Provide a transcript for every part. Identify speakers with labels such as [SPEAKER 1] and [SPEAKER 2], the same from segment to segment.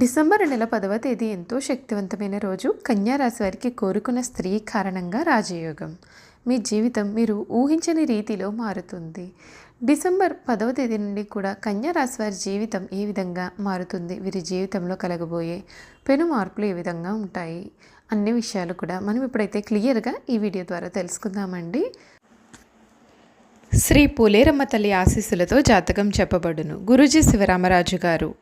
[SPEAKER 1] December నెల పదవ తేదీ ఎంతో శక్తివంతమైన రోజు. కన్యారాశి వారికి కోరుకున్న స్త్రీ కారణంగా రాజయోగం. మీ జీవితం మీరు ఊహించని రీతిలో మారుతుంది. డిసెంబర్ పదవ తేదీ నుండి కూడా కన్యారాశి వారి జీవితం ఏ విధంగా మారుతుంది? వీరి జీవితంలో కలగబోయే పెను మార్పులు ఏ విధంగా ఉంటాయి? అన్ని విషయాలు కూడా మనం ఇప్పుడైతే క్లియర్గా ఈ వీడియో ద్వారా తెలుసుకుందామండి. శ్రీ పులేరమ్మ తల్లి ఆశీస్సులతో జాతకం చెప్పబడును. గురూజీ శివరామరాజు గారు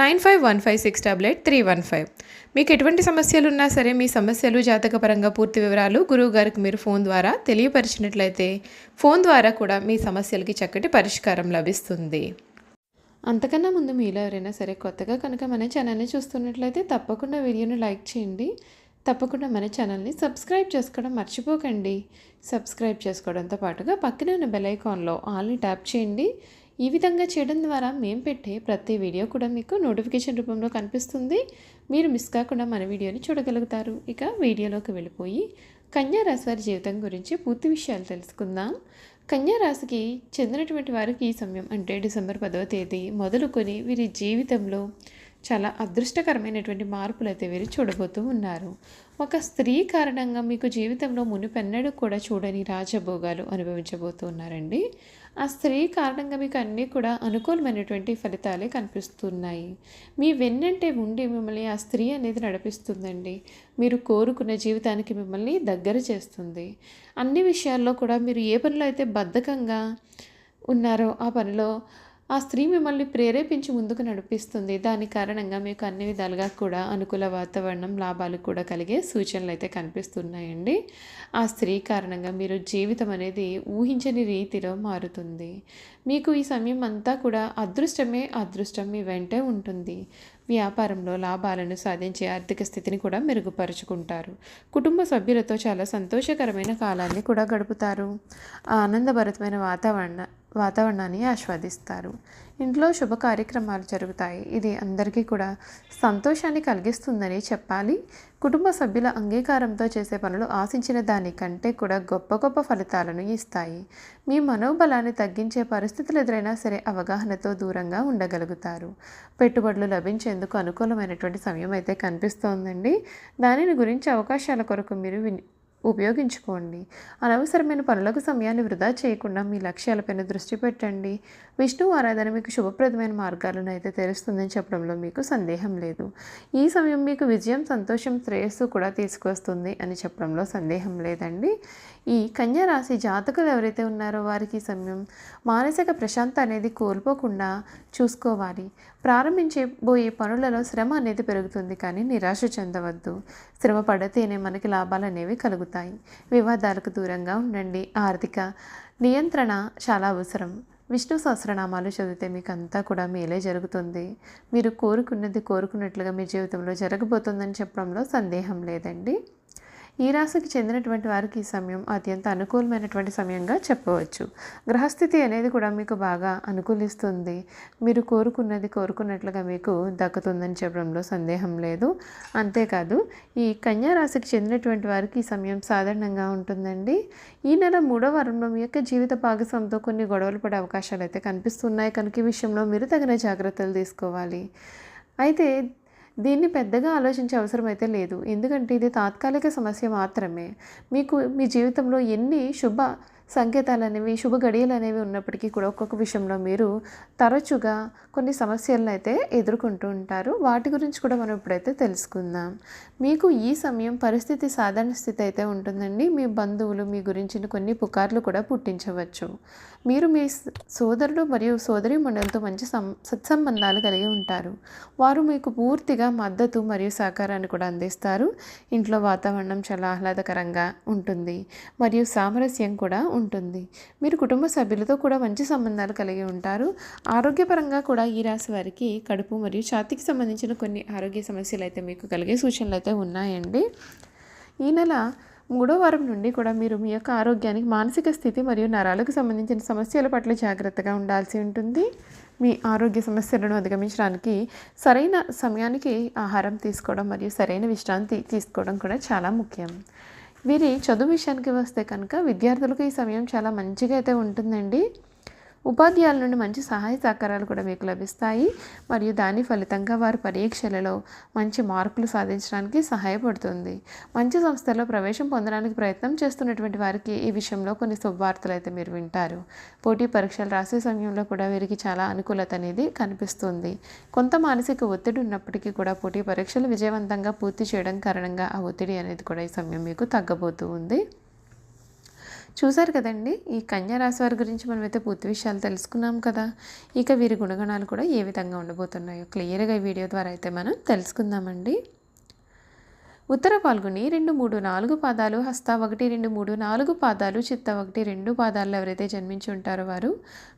[SPEAKER 1] nine five one five six double eight three one five మీకు ఎటువంటి సమస్యలు ఉన్నా సరే మీ సమస్యలు జాతకపరంగా పూర్తి వివరాలు గురువు గారికి మీరు ఫోన్ ద్వారా తెలియపరిచినట్లయితే ఫోన్ ద్వారా కూడా మీ సమస్యలకి చక్కటి పరిష్కారం లభిస్తుంది. అంతకన్నా ముందు మీలో ఎవరైనా సరే కొత్తగా కనుక మన ఛానల్ని చూస్తున్నట్లయితే తప్పకుండా వీడియోని లైక్ చేయండి. తప్పకుండా మన ఛానల్ని సబ్స్క్రైబ్ చేసుకోవడం మర్చిపోకండి. సబ్స్క్రైబ్ చేసుకోవడంతో పాటుగా పక్కనే ఉన్న బెల్ ఐకాన్లో ఆల్ని ట్యాప్ చేయండి. ఈ విధంగా చేయడం ద్వారా మేము పెట్టే ప్రతి వీడియో కూడా మీకు నోటిఫికేషన్ రూపంలో కనిపిస్తుంది. మీరు మిస్ కాకుండా మన వీడియోని చూడగలుగుతారు. ఇక వీడియోలోకి వెళ్ళిపోయి కన్యా రాశి వారి జీవితం గురించి పూర్తి విషయాలు తెలుసుకుందాం. కన్యా రాశికి చెందినటువంటి వారికి ఈ సమయం అంటే డిసెంబర్ పదవ తేదీ మొదలుకొని వీరి జీవితంలో చాలా అదృష్టకరమైనటువంటి మార్పులు అయితే వీరు చూడబోతూ ఉన్నారు. ఒక స్త్రీ కారణంగా మీకు జీవితంలో మునిపెన్నడూ కూడా చూడని రాజభోగాలు అనుభవించబోతూ ఉన్నారండి. ఆ స్త్రీ కారణంగా మీకు అన్నీ కూడా అనుకూలమైనటువంటి ఫలితాలే కనిపిస్తున్నాయి. మీ వెన్నంటే ఉండి మిమ్మల్ని ఆ స్త్రీ అనేది నడిపిస్తుందండి. మీరు కోరుకున్న జీవితానికి మిమ్మల్ని దగ్గర చేస్తుంది. అన్ని విషయాల్లో కూడా మీరు ఏ పనిలో అయితే బద్ధకంగా ఉన్నారో ఆ పనిలో ఆ స్త్రీ మిమ్మల్ని ప్రేరేపించి ముందుకు నడిపిస్తుంది. దాని కారణంగా మీకు అన్ని విధాలుగా కూడా అనుకూల వాతావరణం లాభాలు కూడా కలిగే సూచనలు అయితే కనిపిస్తున్నాయండి. ఆ స్త్రీ కారణంగా మీరు జీవితం అనేది ఊహించని రీతిలో మారుతుంది. మీకు ఈ సమయం అంతా కూడా అదృష్టమే అదృష్టం మీ వెంటే ఉంటుంది. వ్యాపారంలో లాభాలను సాధించే ఆర్థిక స్థితిని కూడా మెరుగుపరుచుకుంటారు. కుటుంబ సభ్యులతో చాలా సంతోషకరమైన కాలాన్ని కూడా గడుపుతారు. ఆనందభరితమైన వాతావరణ వాతావరణాన్ని ఆస్వాదిస్తారు. ఇంట్లో శుభ కార్యక్రమాలు జరుగుతాయి. ఇది అందరికీ కూడా సంతోషాన్ని కలిగిస్తుందని చెప్పాలి. కుటుంబ సభ్యుల అంగీకారంతో చేసే పనులు ఆశించిన దానికంటే కూడా గొప్ప గొప్ప ఫలితాలను ఇస్తాయి. మీ మనోబలాన్ని తగ్గించే పరిస్థితులు ఎదురైనా సరే అవగాహనతో దూరంగా ఉండగలుగుతారు. పెట్టుబడులు లభించేందుకు అనుకూలమైనటువంటి సమయం అయితే కనిపిస్తోందండి. దానిని గురించి అవకాశాల కొరకు మీరు ఉపయోగించుకోండి. అనవసరమైన పనులకు సమయాన్ని వృధా చేయకుండా మీ లక్ష్యాలపైన దృష్టి పెట్టండి. విష్ణు ఆరాధన మీకు శుభప్రదమైన మార్గాలను అయితే తెలుస్తుందని చెప్పడంలో మీకు సందేహం లేదు. ఈ సమయం మీకు విజయం సంతోషం శ్రేయస్సు కూడా తీసుకొస్తుంది అని చెప్పడంలో సందేహం లేదండి. ఈ కన్యరాశి జాతకులు ఎవరైతే ఉన్నారో వారికి సమయం మానసిక ప్రశాంత అనేది కోల్పోకుండా చూసుకోవాలి. ప్రారంభించబోయే పనులలో శ్రమ అనేది పెరుగుతుంది కానీ నిరాశ చెందవద్దు. శ్రమ పడితేనే మనకి లాభాలు అనేవి కలుగుతాయి. వివాదాలకు దూరంగా ఉండండి. ఆర్థిక నియంత్రణ చాలా అవసరం. విష్ణు సహస్రనామాలు చదివితే మీకు అంతా కూడా మేలే జరుగుతుంది. మీరు కోరుకున్నది కోరుకున్నట్లుగా మీ జీవితంలో జరగబోతుందని చెప్పడంలో సందేహం లేదండి. ఈ రాశికి చెందినటువంటి వారికి ఈ సమయం అత్యంత అనుకూలమైనటువంటి సమయంగా చెప్పవచ్చు. గ్రహస్థితి అనేది కూడా మీకు బాగా అనుకూలిస్తుంది. మీరు కోరుకున్నది కోరుకున్నట్లుగా మీకు దక్కుతుందని చెప్పడంలో సందేహం లేదు. అంతేకాదు ఈ కన్యా రాశికి చెందినటువంటి వారికి ఈ సమయం సాధారణంగా ఉంటుందండి. ఈ నెల మూడో వారంలో మీ యొక్క జీవిత భాగస్వామితో కొన్ని గొడవలు పడే అవకాశాలు అయితే కనిపిస్తున్నాయి. కనుక ఈ విషయంలో మీరు తగిన జాగ్రత్తలు తీసుకోవాలి. అయితే దీన్ని పెద్దగా ఆలోచించే అవసరం అయితే లేదు. ఎందుకంటే ఇది తాత్కాలిక సమస్య మాత్రమే. మీకు మీ జీవితంలో ఎన్ని శుభ సంకేతాలు అనేవి శుభ గడియలు అనేవి ఉన్నప్పటికీ కూడా ఒక్కొక్క విషయంలో మీరు తరచుగా కొన్ని సమస్యలను అయితే ఎదుర్కొంటూ ఉంటారు. వాటి గురించి కూడా మనం ఇప్పుడైతే తెలుసుకుందాం. మీకు ఈ సమయం పరిస్థితి సాధారణ స్థితి అయితే ఉంటుందండి. మీ బంధువులు మీ గురించిన కొన్ని పుకార్లు కూడా పుట్టించవచ్చు. మీరు మీ సోదరుడు మరియు సోదరి మండలితో మంచి సం సత్సంబంధాలు కలిగి ఉంటారు. వారు మీకు పూర్తిగా మద్దతు మరియు సహకారాన్ని కూడా అందిస్తారు. ఇంట్లో వాతావరణం చాలా ఆహ్లాదకరంగా ఉంటుంది. మరియు సామరస్యం కూడా ఉంటుంది. మీరు కుటుంబ సభ్యులతో కూడా మంచి సంబంధాలు కలిగి ఉంటారు. ఆరోగ్యపరంగా కూడా ఈ రాశి వారికి కడుపు మరియు ఛాతీకి సంబంధించిన కొన్ని ఆరోగ్య సమస్యలు అయితే మీకు కలిగే సూచనలు అయితే ఉన్నాయండి. ఈ నెల మూడో వారం నుండి కూడా మీరు మీ యొక్క ఆరోగ్యానికి మానసిక స్థితి మరియు నరాలకు సంబంధించిన సమస్యల పట్ల జాగ్రత్తగా ఉండాల్సి ఉంటుంది. మీ ఆరోగ్య సమస్యలను అధిగమించడానికి సరైన సమయానికి ఆహారం తీసుకోవడం మరియు సరైన విశ్రాంతి తీసుకోవడం కూడా చాలా ముఖ్యం. వీరి చదువు విషయానికి వస్తే కనుక విద్యార్థులకు ఈ సమయం చాలా మంచిగా అయితే ఉంటుందండి. ఉపాధ్యాయుల నుండి మంచి సహాయ సహకారాలు కూడా మీకు లభిస్తాయి. మరియు దాని ఫలితంగా వారి పరీక్షలలో మంచి మార్కులు సాధించడానికి సహాయపడుతుంది. మంచి సంస్థలో ప్రవేశం పొందడానికి ప్రయత్నం చేస్తున్నటువంటి వారికి ఈ విషయంలో కొన్ని శుభవార్తలు అయితే మీరు వింటారు. పోటీ పరీక్షలు రాసే సమయంలో కూడా వీరికి చాలా అనుకూలత అనేది కనిపిస్తుంది. కొంత మానసిక ఒత్తిడి ఉన్నప్పటికీ కూడా పోటీ పరీక్షలు విజయవంతంగా పూర్తి చేయడం కారణంగా ఆ ఒత్తిడి అనేది కూడా ఈ సమయం మీకు తగ్గబోతూ ఉంది. చూశారు కదండి? ఈ కన్యా రాశి వారి గురించి మనమైతే పూర్తి విషయాలు తెలుసుకున్నాం కదా. ఇక వీరి గుణగణాలు కూడా ఏ విధంగా ఉండబోతున్నాయో క్లియర్గా ఈ వీడియో ద్వారా అయితే మనం తెలుసుకుందామండి. ఉత్తర పాల్గొని రెండు మూడు నాలుగు పాదాలు హస్త ఒకటి రెండు మూడు నాలుగు పాదాలు చిత్త ఒకటి రెండు పాదాలు ఎవరైతే జన్మించి ఉంటారో వారు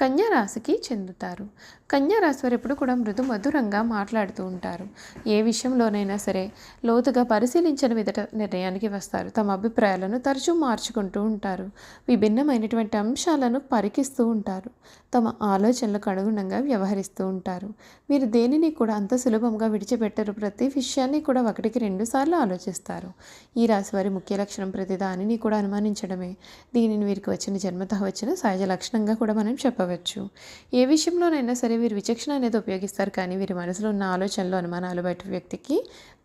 [SPEAKER 1] కన్యా రాశికి చెందుతారు. కన్యా రాశి ఎప్పుడు కూడా మృదు మధురంగా మాట్లాడుతూ ఉంటారు. ఏ విషయంలోనైనా సరే లోతుగా పరిశీలించిన విధట నిర్ణయానికి వస్తారు. తమ అభిప్రాయాలను తరచూ మార్చుకుంటూ ఉంటారు. విభిన్నమైనటువంటి అంశాలను పరికిస్తూ ఉంటారు. తమ ఆలోచనలకు అనుగుణంగా వ్యవహరిస్తూ ఉంటారు. మీరు దేనిని కూడా అంత సులభంగా విడిచిపెట్టరు. ప్రతి విషయాన్ని కూడా ఒకటికి రెండు సార్లు ఆలోచిస్తారు. ఈ రాశి వారి ముఖ్య లక్షణం ప్రతి దానిని కూడా అనుమానించడమే. దీనిని వీరికి వచ్చిన జన్మత వచ్చిన సహజ లక్షణంగా కూడా మనం చెప్పవచ్చు. ఏ విషయంలోనైనా సరే వీరు విచక్షణ అనేది ఉపయోగిస్తారు కానీ వీరి మనసులో ఉన్న ఆలోచనలు అనుమానాలు బయట వ్యక్తికి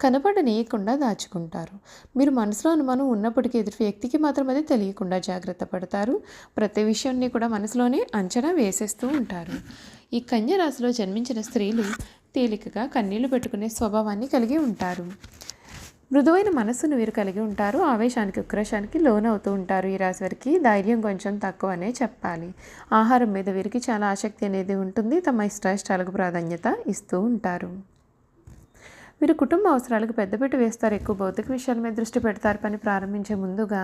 [SPEAKER 1] కనపడనీయకుండా దాచుకుంటారు. మీరు మనసులో అనుమానం ఉన్నప్పటికీ ఎదుటి వ్యక్తికి మాత్రం అది తెలియకుండా జాగ్రత్త పడతారు. ప్రతి విషయాన్ని కూడా మనసులోనే అంచనా వేసేస్తూ ఉంటారు. ఈ కన్య రాశిలో జన్మించిన స్త్రీలు తేలికగా కన్నీళ్ళు పెట్టుకునే స్వభావాన్ని కలిగి ఉంటారు. మృదువైన మనస్సును వీరు కలిగి ఉంటారు. ఆవేశానికి ఉక్రోషానికి లోనవుతూ ఉంటారు. ఈ రాశి వారికి ధైర్యం కొంచెం తక్కువనే చెప్పాలి. ఆహారం మీద వీరికి చాలా ఆసక్తి అనేది ఉంటుంది. తమ ఇష్టాయిష్టాలకు ప్రాధాన్యత ఇస్తూ ఉంటారు. వీరు కుటుంబ అవసరాలకు పెద్దపీట వేస్తారు. ఎక్కువ భౌతిక విషయాల మీద దృష్టి పెడతారు. పని ప్రారంభించే ముందుగా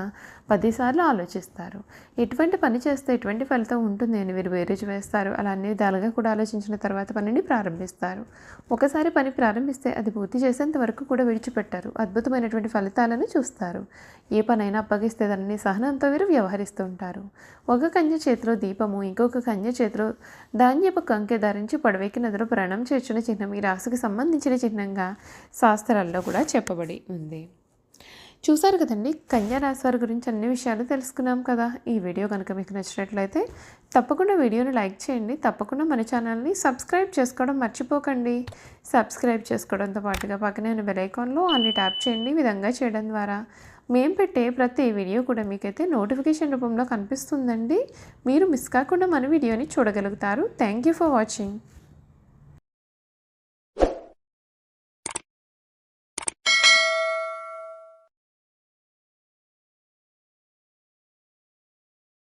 [SPEAKER 1] పదిసార్లు ఆలోచిస్తారు. ఎటువంటి పని చేస్తే ఎటువంటి ఫలితం ఉంటుంది అని వీరు వేరేజ్ వేస్తారు. అలా అన్ని విధాలుగా కూడా ఆలోచించిన తర్వాత పనిని ప్రారంభిస్తారు. ఒకసారి పని ప్రారంభిస్తే అది పూర్తి చేసేంత వరకు కూడా విడిచిపెట్టారు. అద్భుతమైనటువంటి ఫలితాలను చూస్తారు. ఏ పనైనా అప్పగిస్తే దానిని సహనంతో వీరు వ్యవహరిస్తూ ఉంటారు. ఒక కన్య చేతిలో దీపము ఇంకొక కన్య చేతిలో ధాన్యపు కంకె ధరించి పడవెక్కి నదిలో ప్రయాణం చేర్చిన చిహ్నం ఈ రాశికి సంబంధించిన చిహ్నంగా శాస్త్రాల్లో కూడా చెప్పబడి ఉంది. చూసారు కదండి కన్యా రాశి వారి గురించి అన్ని విషయాలు తెలుసుకున్నాం కదా. ఈ వీడియో కనుక మీకు నచ్చినట్లయితే తప్పకుండా వీడియోని లైక్ చేయండి. తప్పకుండా మన ఛానల్ని సబ్స్క్రైబ్ చేసుకోవడం మర్చిపోకండి. సబ్స్క్రైబ్ చేసుకోవడంతో పాటుగా పక్కనే ఉన్న బెలైకాన్లో అన్ని ట్యాప్ చేయండి ఈ విధంగా చేయడం ద్వారా. మేము పెట్టే ప్రతి వీడియో కూడా మీకైతే నోటిఫికేషన్ రూపంలో కనిపిస్తుందండి. మీరు మిస్ కాకుండా మన వీడియోని చూడగలుగుతారు. Thank you for watching.